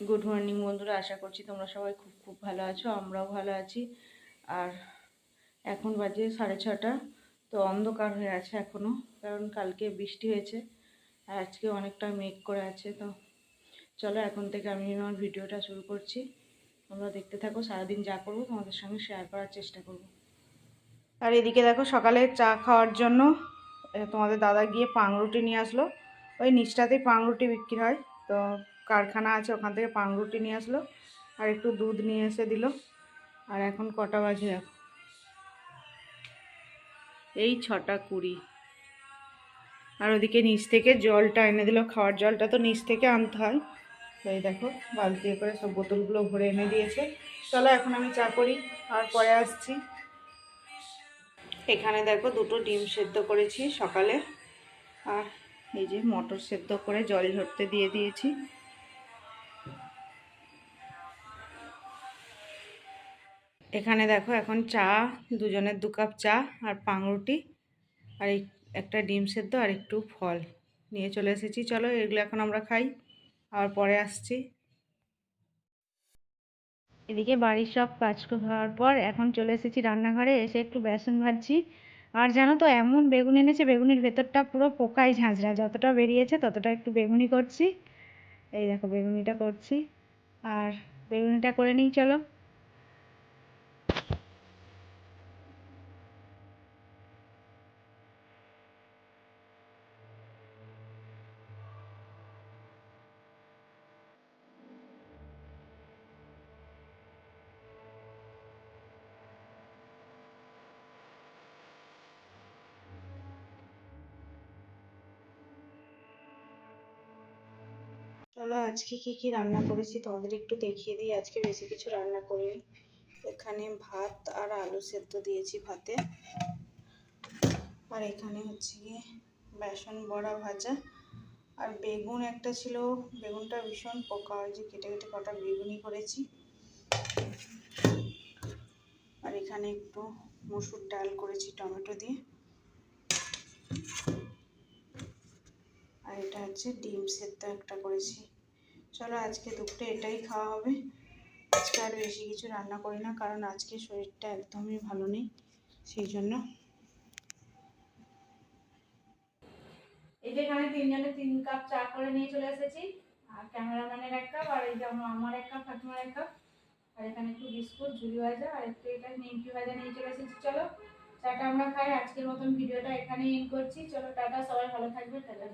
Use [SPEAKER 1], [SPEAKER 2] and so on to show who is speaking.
[SPEAKER 1] Good morning বন্ধুরা, আশা করছি তোমরা সবাই খুব খুব ভালো আছো, আমরাও ভালো আছি। আর এখন বাজে সাড়ে ছটা, তো অন্ধকার হয়ে আছে এখনও কারণ কালকে বৃষ্টি হয়েছে, আর আজকে অনেকটা মেঘ করে আছে, তো চলো এখন থেকে আমি আমার ভিডিওটা শুরু করছি। তোমরা দেখতে থাকো, সারাদিন যা করব, তোমাদের সঙ্গে শেয়ার করার চেষ্টা করব। আর এদিকে দেখো, সকালে চা খাওয়ার জন্য তোমাদের দাদা গিয়ে পাংরুটি নিয়ে আসলো। ওই নিচটাতেই পাংরুটি বিক্রি হয়, তো কারখানা আছে, ওখান থেকে পাউরুটি নিয়ে আসলো আর একটু দুধ নিয়ে এসে দিল। আর এখন কটা বাজে? এই ছটা কুড়ি। আর ওদিকে নিচ থেকে জলটা এনে দিল, খাওয়ার জলটা তো নিচ থেকে আনতে হয়। তো এই দেখো, বালতি করে সব বোতলগুলো ভরে এনে দিয়েছে। চলো এখন আমি চা করি, আর পরে আসছি। এখানে দেখো দুটো ডিম সেদ্ধ করেছি সকালে। আর এই যে মটর সেদ্ধ করে জল ঝরতে দিয়ে দিয়েছি। এখানে দেখো এখন চা, দুজনের দু কাপ চা আর পাংরুটি আর একটা ডিম সেদ্ধ আর একটু ফল নিয়ে চলে এসেছি। চলো এগুলো এখন আমরা খাই আর পরে আসছি।
[SPEAKER 2] এদিকে বাড়ির সব কাজ হওয়ার পর এখন চলে এসেছি রান্নাঘরে, এসে একটু বেসন ভাজছি। আর জানো তো, এমন বেগুন এনেছে, বেগুনির ভেতরটা পুরো পোকায় ঝাঁঝরা। যতটা বেরিয়েছে ততটা একটু বেগুনি করছি। এই দেখো, বেগুনিটা করছি। আর বেগুনিটা করে নিই, চলো।
[SPEAKER 1] চলো আজকে কি কি রান্না করেছি তোমাদের একটু দেখিয়ে দিই। আজকে বেশি কিছু রান্না করিনি। এখানে ভাত আর আলু সেদ্ধ দিয়েছি ভাতে। আর এখানে হচ্ছে গিয়ে বেসন বড়া ভাজা। আর বেগুন একটা ছিল, বেগুনটা ভীষণ পোকা হয় যে কেটে কেটে কটা বেগুনি করেছি। আর এখানে একটু মসুর ডাল করেছি টমেটো দিয়ে। আর এটা হচ্ছে ডিম সেদ্ধ একটা করেছি। চলো আজকে দুপুরে এটাই খাওয়া হবে। আজকে আর বেশি কিছু রান্না করি না, কারণ আজকে শরীরটা একদমই ভালো নেই, সেই জন্য।
[SPEAKER 2] এই যে এখানে তিনজনে তিন কাপ চা করে নিয়ে চলে এসেছি, আর ক্যামেরাম্যানের এক কাপ, আর এই যে আমার এক কাপ, ফাতিমার এক কাপ, আর এখানে একটু বিস্কুট, ঝুড়ি ভাজা, আর একটু এটা নিমকি ভাজা নিয়ে চলে এসেছি। চলো, চাটা আমরা খাই, আজকের মতন ভিডিওটা এখানেই এন্ড করছি। চলো, টাটা, সবাই ভালো থাকবে টাটা।